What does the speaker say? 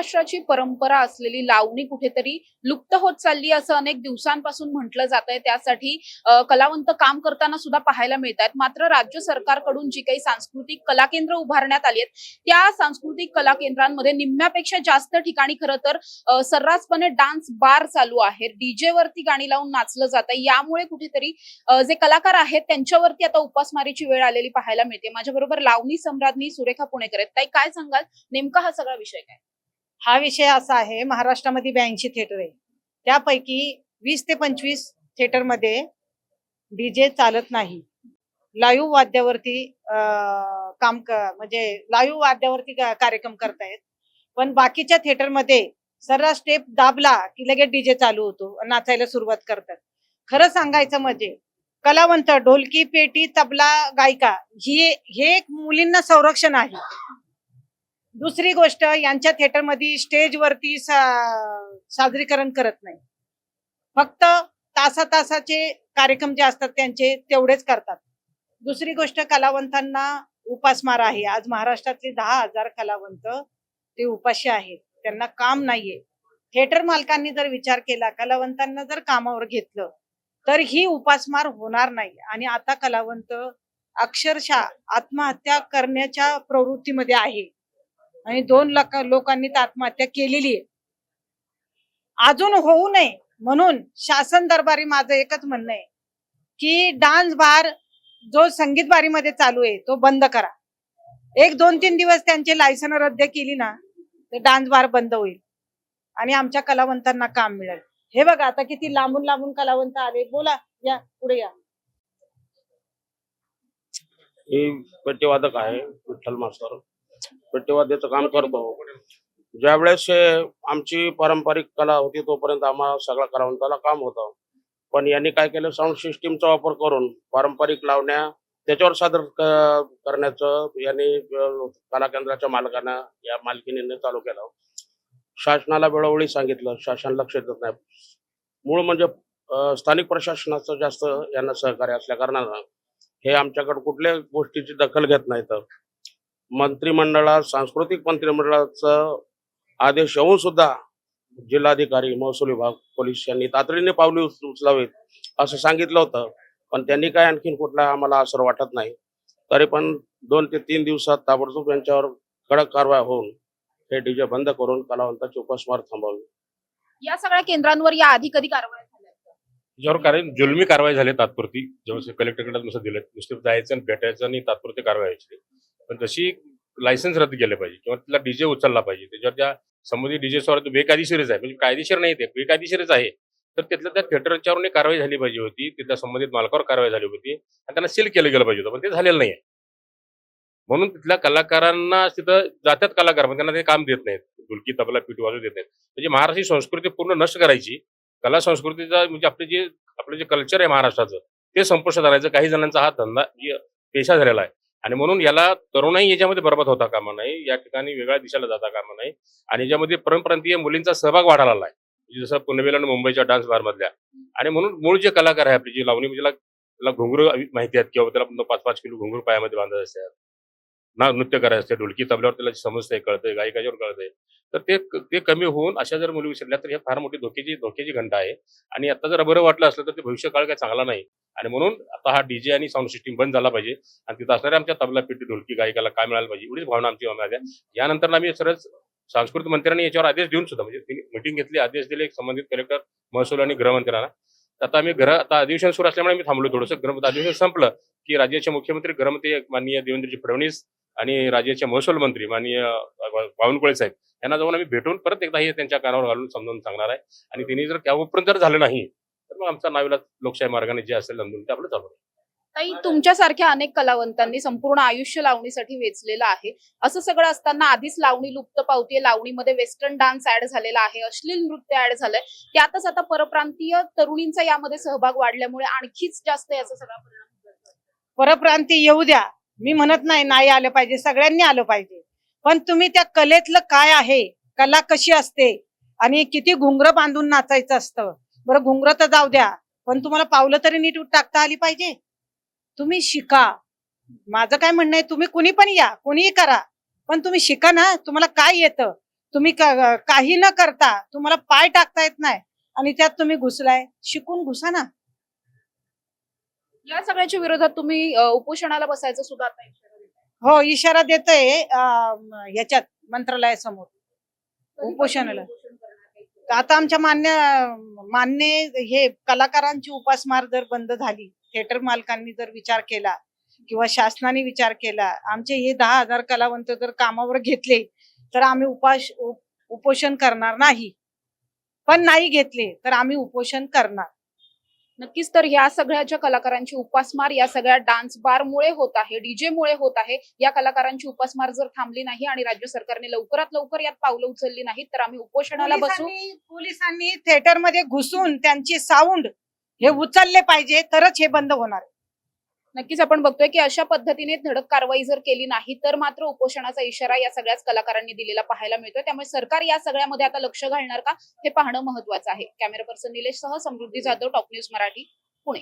महाराष्ट्राची परंपरा असलेली लावणी कुठेतरी लुप्त होत चालली असं अनेक दिवसांपासून म्हटलं जात आहे त्यासाठी कलावंत काम करताना सुद्धा पाहायला मिळत आहेत मात्र राज्य सरकारकडून जी काही सांस्कृतिक कला केंद्र उभारण्यात आली आहेत त्या सांस्कृतिक कला केंद्रांमध्ये निम्म्यापेक्षा जास्त ठिकाणी खरं तर सर्रासपणे डान्स बार चालू आहे डीजे वरती गाणी लावून नाचलं जात आहे यामुळे कुठेतरी जे कलाकार आहेत त्यांच्यावरती आता उपासमारीची वेळ आलेली पाहायला मिळते. माझ्याबरोबर लावणी सम्राज्ञी सुरेखा पुणेकर आहेत. ताई काय सांगाल? नेमका हा सगळा विषय काय? हा विषय असा आहे महाराष्ट्रामध्ये ब्याऐंशी थिएटर आहे. त्यापैकी वीस ते पंचवीस थिएटरमध्ये डीजे चालत नाही. लाईव्ह वाद्यावरती काम म्हणजे लाईव्ह वाद्यावरती कार्यक्रम करतायत. पण बाकीच्या थिएटरमध्ये सर्रास स्टेप दाबला की लगेच डीजे चालू होतो नाचायला सुरुवात करतात. खरं सांगायचं म्हणजे कलावंत ढोलकी पेटी तबला गायिका ही हे एक मुलींना संरक्षण आहे. दुसरी गोष्ट यांच्या थिएटरमध्ये स्टेजवरती सा- सादरीकरण करत नाही. फक्त तासा तासाचे कार्यक्रम जे असतात त्यांचे तेवढेच करतात. दुसरी गोष्ट कलावंतांना उपासमार आहे. आज महाराष्ट्रातले दहा हजार कलावंत ते उपाशी आहेत. त्यांना काम नाहीये. थिएटर मालकांनी जर विचार केला कलावंतांना जर कामावर घेतलं तर ही उपासमार होणार नाही. आणि आता कलावंत अक्षरशः आत्महत्या करण्याच्या प्रवृत्तीमध्ये आहे. आणि दोन लाख लोकांनी आत्महत्या केलेली आहे. अजून होऊ नये म्हणून शासन दरबारी माझं एकच म्हणणं आहे की डान्स बार जो संगीत बारीमध्ये चालू आहे तो बंद करा. एक दोन तीन दिवस त्यांचे लायसन रद्द केली ना तर डान्स बार बंद होईल. आणि आमच्या कलावंतांना काम मिळेल. हे बघा आता किती लांबून लांबून कलावंत आले. बोला या पुढे या. हे पेटीवादक आहे विठ्ठल मास्तर. पेटीवाद्याचं काम करतो. ज्यावेळेस हे आमची पारंपरिक कला होती तोपर्यंत आम्हाला सगळ्या कलावंताला काम होतं. पण यांनी काय केलं? साऊंड सिस्टीमचा वापर करून पारंपरिक लावण्या त्याच्यावर सादर करण्याचं यांनी कला केंद्राच्या मालकांना या मालकीने चालू केलं. शासनाला वेळोवेळी सांगितलं. शासन लक्ष देत नाही. मूळ म्हणजे स्थानिक प्रशासनाचं जास्त यांना सहकार्य असल्या कारणानं हे आमच्याकडे कुठल्या गोष्टीची दखल घेत नाहीत. मंत्रिमंडळात सांस्कृतिक मंत्रिमंडळाचा आदेश येऊन सुद्धा जिल्हाधिकारी महसूल विभाग पोलीस यांनी तातडीने पावले उच- उचलावीत असं सांगितलं होतं. पण त्यांनी काय आणखीन कुठला आम्हाला असर वाटत नाही. तरी पण दोन ते तीन दिवसात ताबडतोब यांच्यावर कडक कारवाई होऊन हे डीजे बंद करून कलावंताची उपासमार थांबवावी या सगळ्या केंद्रांवर या आधी कधी कारवाई? त्याच्यावर कारण जुलमी कारवाई झाली तात्पुरती. जेव्हा कलेक्टरकडे नुसतं दिलं नुसतं जायचं आणि भेटायचं आणि तात्पुरती कारवाई व्हायची. पण तशी लायसन्स रद्द केलं पाहिजे किंवा तिला डीजे उचलला पाहिजे त्याच्यावर त्या संबंधित डीजे डीजेसवर बेकायदेशीरच आहे. म्हणजे कायदेशीर नाही ते बेकायदेशीरच आहे. तर तिथल्या त्या थिएटरच्यावर कारवाई झाली पाहिजे होती तिथल्या संबंधित मालकावर कारवाई झाली होती आणि त्यांना सील केलं गेलं पाहिजे होतं पण ते झालेलं नाही म्हणून तिथल्या कलाकारांना तिथं जातात कलाकार पण त्यांना ते काम देत नाहीत. ढुलकी तबला पीठ वाजू देत नाहीत. म्हणजे महाराष्ट्राची संस्कृती पूर्ण नष्ट करायची. कला संस्कृतीचा म्हणजे आपले जे आपलं जे कल्चर आहे महाराष्ट्राचं ते संपुष्टात आणायचं. काही जणांचा हा धंदा पेशा झालेला आहे. आणि म्हणून याला तरुणाई याच्यामध्ये बरबाद होता कामा नाही. या ठिकाणी वेगळ्या दिशेला जाता कामा नाही. आणि याच्यामध्ये परमप्रांतीय मुलींचा सहभाग वाढायला आहे जसं पुणेवेल आणि मुंबईच्या डान्स बार मधल्या. आणि म्हणून मूळ जे कलाकार आहे आपली जी लावणी म्हणजे त्याला घुंगरू माहिती आहेत किंवा त्याला पाच पाच किलो घुंगरू पायामध्ये बांधत असतात. ना नृत्य करायचं असते ढोलकी तबल्यावर त्याला समजतंय कळतंय गायिकाच्यावर कळतंय. तर ते ते कमी होऊन अशा जर मुली विसरल्या तर हे फार मोठी धोक्याची धोक्याची घंटा आहे. आणि आता जर बरं वाटलं असलं तर ते भविष्य काळ काय चांगला नाही. आणि म्हणून आता हा डीजे आणि साऊंड सिस्टीम बंद झाला पाहिजे. आणि तिथं असणाऱ्या आमच्या तबला पेटी ढोलकी गायिकाला काय मिळालं पाहिजे एवढीच भावना आमची होणार आहे. यानंतर आम्ही सरळ सांस्कृतिक मंत्र्यांनी याच्यावर आदेश देऊन सुद्धा म्हणजे मिटिंग घेतली आदेश दिले संबंधित कलेक्टर महसूल आणि गृहमंत्र्यांना. आता आम्ही घर आता अधिवेशन सुरू असल्यामुळे आम्ही थांबलो थोडंसं. गृह अधिवेशन संपलं की राज्याचे मुख्यमंत्री गृहमंत्री माननीय देवेंद्रजी फडणवीस आणि राज्याचे महसूल मंत्री माननीय बावनकुळे साहेब यांना जाऊन आम्ही भेटून परत एकदा हे त्यांच्या कानावर घालून समजावून सांगणार आहे. आणि त्यांनी जर त्यापर्यंत जर झालं नाही तर मग आमचा नावीला लोकशाही मार्गाने जे असेल नंदून ते आपलं चालू. ताई तुमच्यासारख्या अनेक कलावंतांनी संपूर्ण आयुष्य लावणीसाठी वेचलेलं आहे. असं सगळं असताना आधीच लावणी लुप्त पावतीये. लावणीमध्ये वेस्टर्न डान्स ऍड झालेला आहे. अश्लील नृत्य ऍड झालंय. त्यातच आता परप्रांतीय तरुणींचा यामध्ये सहभाग वाढल्यामुळे आणखीच जास्त याचा सगळा परिणाम होतोय. परप्रांती येऊ द्या. मी म्हणत नाही नाही आलं पाहिजे सगळ्यांनी आलं पाहिजे. पण तुम्ही त्या कलेतलं काय आहे? कला कशी असते? आणि किती घुंगर बांधून नाचायचं असतं? बरं घुंगर तर जाऊ द्या पण तुम्हाला पावलं तरी नीट टाकता आली पाहिजे. तुम्ही शिका. माझं काय म्हणणं आहे तुम्ही कुणी पण या कुणीही करा. पण तुम्ही शिका ना तुम्हाला काय येतं? तुम्ही काही न करता तुम्हाला पाय टाकता येत नाही. आणि त्यात तुम्ही घुसलाय शिकून घुसा ना. या सगळ्याच्या विरोधात तुम्ही अ, उपोषणाला बसायचं सुद्धा आता इशारा देताय. हो इशारा देतोय अं, याच्यात मंत्रालयासमोर उपोषणाला. उपोषण करणार आहे. तर आता आमच्या मान्य मान्य हे कलाकारांची उपासमार जर बंद झाली थिएटर मालकांनी जर विचार केला किंवा शासनाने विचार केला आमचे हे दहा हजार कलावंत जर कामावर घेतले तर आम्ही उपास उप- उपोषण करणार नाही पण नाही घेतले तर आम्ही उपोषण करणार नक्कीच तर या सगळ्या ज्या कलाकारांची उपासमार या सगळ्या डान्स बारमुळे होत आहे डीजे मुळे होत आहे या कलाकारांची उपासमार जर थांबली नाही आणि राज्य सरकारने लवकरात लवकर यात पावलं उचलली नाहीत तर आम्ही उपोषणाला बसू. पोलिसांनी पोलिसांनी थिएटरमध्ये घुसून त्यांची साऊंड हे उचलले पाहिजे तरच हे बंद होणार नक्कीच आपण बघतोय की अशा पद्धतीने धडक कारवाई जर केली नाही तर मात्र उपोषणाचा इशारा या सगळ्याच कलाकारांनी दिलेला पाहायला मिळतोय. त्यामुळे सरकार या सगळ्यामध्ये आता लक्ष घालणार का? हे पाहणं महत्वाचं आहे. कॅमेरा पर्सन निलेश सह समृद्धी जाधव टॉप न्यूज मराठी पुणे.